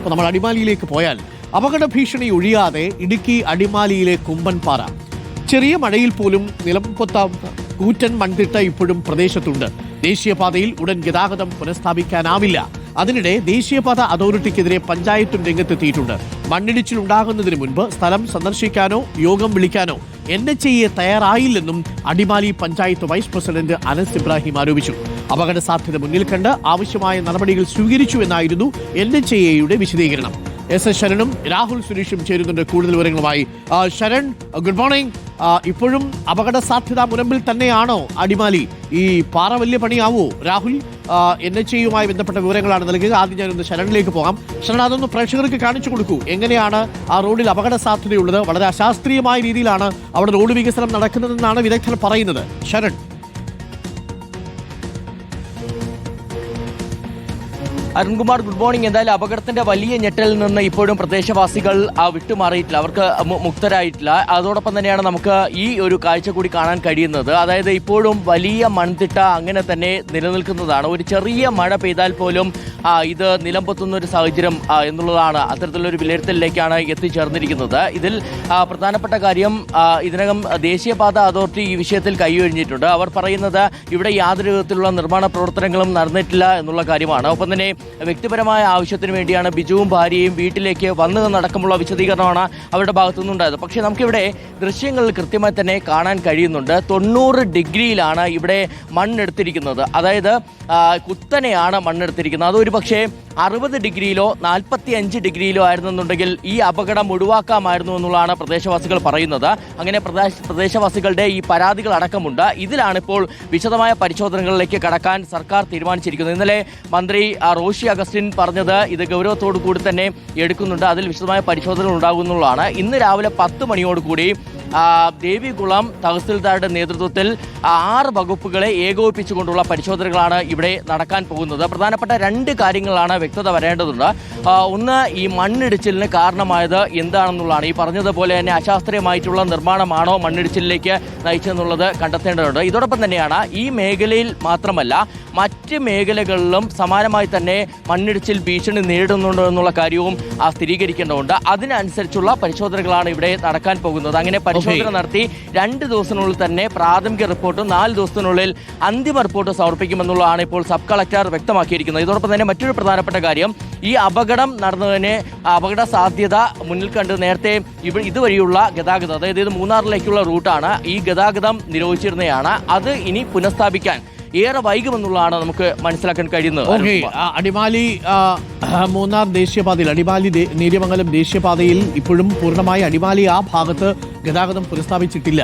അപ്പോൾ നമ്മൾ അടിമാലിയിലേക്ക് പോയാൽ അപകട ഭീഷണി ഒഴിയാതെ ഇടുക്കി അടിമാലിയിലെ കുമ്പൻപാറ. ചെറിയ മഴയിൽ പോലും നിലംപൊത്ത കൂറ്റൻ മൺതിട്ട ഇപ്പോഴും പ്രദേശത്തുണ്ട്. ദേശീയപാതയിൽ ഉടൻ ഗതാഗതം പുനഃസ്ഥാപിക്കാനാവില്ല. അതിനിടെ ദേശീയപാത അതോറിറ്റിക്കെതിരെ പഞ്ചായത്തും രംഗത്തെത്തിയിട്ടുണ്ട്. മണ്ണിടിച്ചിലുണ്ടാകുന്നതിന് മുൻപ് സ്ഥലം സന്ദർശിക്കാനോ യോഗം വിളിക്കാനോ എൻ എച്ച് തയ്യാറായില്ലെന്നും അടിമാലി പഞ്ചായത്ത് വൈസ് പ്രസിഡന്റ് അനസ് ഇബ്രാഹിം ആരോപിച്ചു. അപകട സാധ്യത മുന്നിൽ കണ്ട് ആവശ്യമായ നടപടികൾ സ്വീകരിച്ചു എന്നായിരുന്നു എൻ എച്ച് എയുടെ വിശദീകരണം. എസ് എസ് ശരണും രാഹുൽ സുരേഷും ചേരുന്നുണ്ട് കൂടുതൽ വിവരങ്ങളുമായി. ശരൺ ഗുഡ് മോർണിംഗ് ഇപ്പോഴും അപകട സാധ്യത മുനമ്പിൽ തന്നെയാണോ അടിമാലി? ഈ പാറ വലിയ പണിയാവോ? രാഹുൽ എൻ എച്ച് എയുമായി ബന്ധപ്പെട്ട വിവരങ്ങളാണ് നൽകുക ആദ്യം ഞാനൊന്ന് ശരണിലേക്ക് പോകാം. ശരണ അതൊന്ന് പ്രേക്ഷകർക്ക് കാണിച്ചു കൊടുക്കൂ. എങ്ങനെയാണ് ആ റോഡിൽ അപകട സാധ്യതയുള്ളത് വളരെ അശാസ്ത്രീയമായ രീതിയിലാണ് അവിടെ റോഡ് വികസനം നടക്കുന്നതെന്നാണ് വിദഗ്ധർ പറയുന്നത്. ശരൺ. Arunkumar good morning. എന്തായാലും അപകടത്തിന്റെ വലിയ ഞെട്ടലിൽ നിന്ന് ഇപ്പോഴും പ്രദേശവാസികൾ വിട്ടുമാറിയിട്ടില്ല. അവർക്ക് മുക്തരായിട്ടില്ല. അതോടൊപ്പം തന്നെയാണ് നമുക്ക് ഈ ഒരു കാഴ്ച കൂടി കാണാൻ കഴിയുന്നത്. അതായത് ഇപ്പോഴും വലിയ മൺതിട്ട അങ്ങനെ തന്നെ നിലനിൽക്കുന്നതാണ്. ഒരു ചെറിയ മഴ പെയ്താൽ പോലും ഇത് നിലംപൊത്തുന്ന ഒരു സാഹചര്യം എന്നുള്ളതാണ് അത്തരത്തിലുള്ള ഒരു വിലയിരുത്തലിലേക്കാണ് എത്തിച്ചേർന്നിരിക്കുന്നത്. ഇതിൽ പ്രധാനപ്പെട്ട കാര്യം ഇതിനകം ദേശീയപാത അതോറിറ്റി ഈ വിഷയത്തിൽ കൈയൊഴിഞ്ഞിട്ടുണ്ട്. അവർ പറയുന്നത് ഇവിടെ യാതൊരു വിധത്തിലുള്ള നിർമ്മാണ പ്രവർത്തനങ്ങളും നടന്നിട്ടില്ല എന്നുള്ള കാര്യമാണ്. ഒപ്പം തന്നെ വ്യക്തിപരമായ ആവശ്യത്തിന് വേണ്ടിയാണ് ബിജുവും ഭാര്യയും വീട്ടിലേക്ക് വന്നതെന്നടക്കമുള്ള വിശദീകരണമാണ് അവരുടെ ഭാഗത്തു നിന്നുണ്ടായത് പക്ഷേ നമുക്കിവിടെ ദൃശ്യങ്ങളിൽ കൃത്യമായി തന്നെ കാണാൻ കഴിയുന്നുണ്ട്. തൊണ്ണൂറ് ഡിഗ്രിയിലാണ് ഇവിടെ മണ്ണെടുത്തിരിക്കുന്നത്. അതായത് കുത്തനെയാണ് മണ്ണെടുത്തിരിക്കുന്നത്. അതൊരു പക്ഷേ അറുപത് ഡിഗ്രിയിലോ നാൽപ്പത്തി അഞ്ച് ഡിഗ്രിയിലോ ആയിരുന്നെന്നുണ്ടെങ്കിൽ ഈ അപകടം ഒഴിവാക്കാമായിരുന്നു എന്നുള്ളതാണ് പ്രദേശവാസികൾ പറയുന്നത്. അങ്ങനെ പ്രദേശ പ്രദേശവാസികളുടെ ഈ പരാതികൾ അടക്കമുണ്ട്. ഇതിലാണിപ്പോൾ വിശദമായ പരിശോധനകളിലേക്ക് കടക്കാൻ സർക്കാർ തീരുമാനിച്ചിരിക്കുന്നത്. ഇന്നലെ മന്ത്രി ആ, റോഷി അഗസ്റ്റിൻ പറഞ്ഞത് ഇത് ഗൗരവത്തോടു കൂടി തന്നെ എടുക്കുന്നുണ്ട്. അതിൽ വിശദമായ പരിശോധന ഉണ്ടാകുന്നുള്ളതാണ്. ഇന്ന് രാവിലെ പത്ത് മണിയോടുകൂടി ദേവികുളം തഹസിൽദാരുടെ നേതൃത്വത്തിൽ ആറ് വകുപ്പുകളെ ഏകോപിപ്പിച്ചുകൊണ്ടുള്ള പരിശോധനകളാണ് ഇവിടെ നടക്കാൻ പോകുന്നത്. പ്രധാനപ്പെട്ട രണ്ട് കാര്യങ്ങളാണ് വ്യക്തത വരേണ്ടതുണ്ട്. ഒന്ന് ഈ മണ്ണിടിച്ചിലിന് കാരണമായത് എന്താണെന്നുള്ളതാണ്. ഈ പറഞ്ഞതുപോലെ തന്നെ അശാസ്ത്രീയമായിട്ടുള്ള നിർമ്മാണമാണോ മണ്ണിടിച്ചിലിലേക്ക് നയിച്ചെന്നുള്ളത് കണ്ടെത്തേണ്ടതുണ്ട്. ഇതോടൊപ്പം തന്നെയാണ് ഈ മേഖലയിൽ മാത്രമല്ല മറ്റ് മേഖലകളിലും സമാനമായി തന്നെ മണ്ണിടിച്ചിൽ ഭീഷണി നേരിടുന്നുണ്ടോ എന്നുള്ള കാര്യവും ആ, സ്ഥിരീകരിക്കേണ്ടതുണ്ട്. അതിനനുസരിച്ചുള്ള പരിശോധനകളാണ് ഇവിടെ നടക്കാൻ പോകുന്നത്. അങ്ങനെ പരിശോധന നടത്തി രണ്ട് ദിവസത്തിനുള്ളിൽ തന്നെ പ്രാഥമിക റിപ്പോർട്ടും നാല് ദിവസത്തിനുള്ളിൽ അന്തിമ റിപ്പോർട്ട് സമർപ്പിക്കുമെന്നുള്ളതാണ് ഇപ്പോൾ സബ് കളക്ടർ വ്യക്തമാക്കിയിരിക്കുന്നത്. ഇതോടൊപ്പം തന്നെ മറ്റൊരു പ്രധാനപ്പെട്ട കാര്യം ഈ അപകടം നടന്നതിന് അപകട സാധ്യത മുന്നിൽ കണ്ട് നേരത്തെ ഇവ ഇതുവഴിയുള്ള ഗതാഗതം അതായത് ഇത് മൂന്നാറിലേക്കുള്ള റൂട്ടാണ് ഈ ഗതാഗതം നിരോധിച്ചിരുന്നതാണ് അത് ഇനി പുനഃസ്ഥാപിക്കാൻ ഏറെ വൈകുമെന്നുള്ളതാണ് നമുക്ക് മനസ്സിലാക്കാൻ കഴിയുന്നത്. അടിമാലി മൂന്നാർ ദേശീയപാതയിൽ അടിമാലി നേര്യമംഗലം ദേശീയപാതയിൽ ഇപ്പോഴും പൂർണമായി അടിമാലി ആ ഭാഗത്ത് ഗതാഗതം പുനഃസ്ഥാപിച്ചിട്ടില്ല.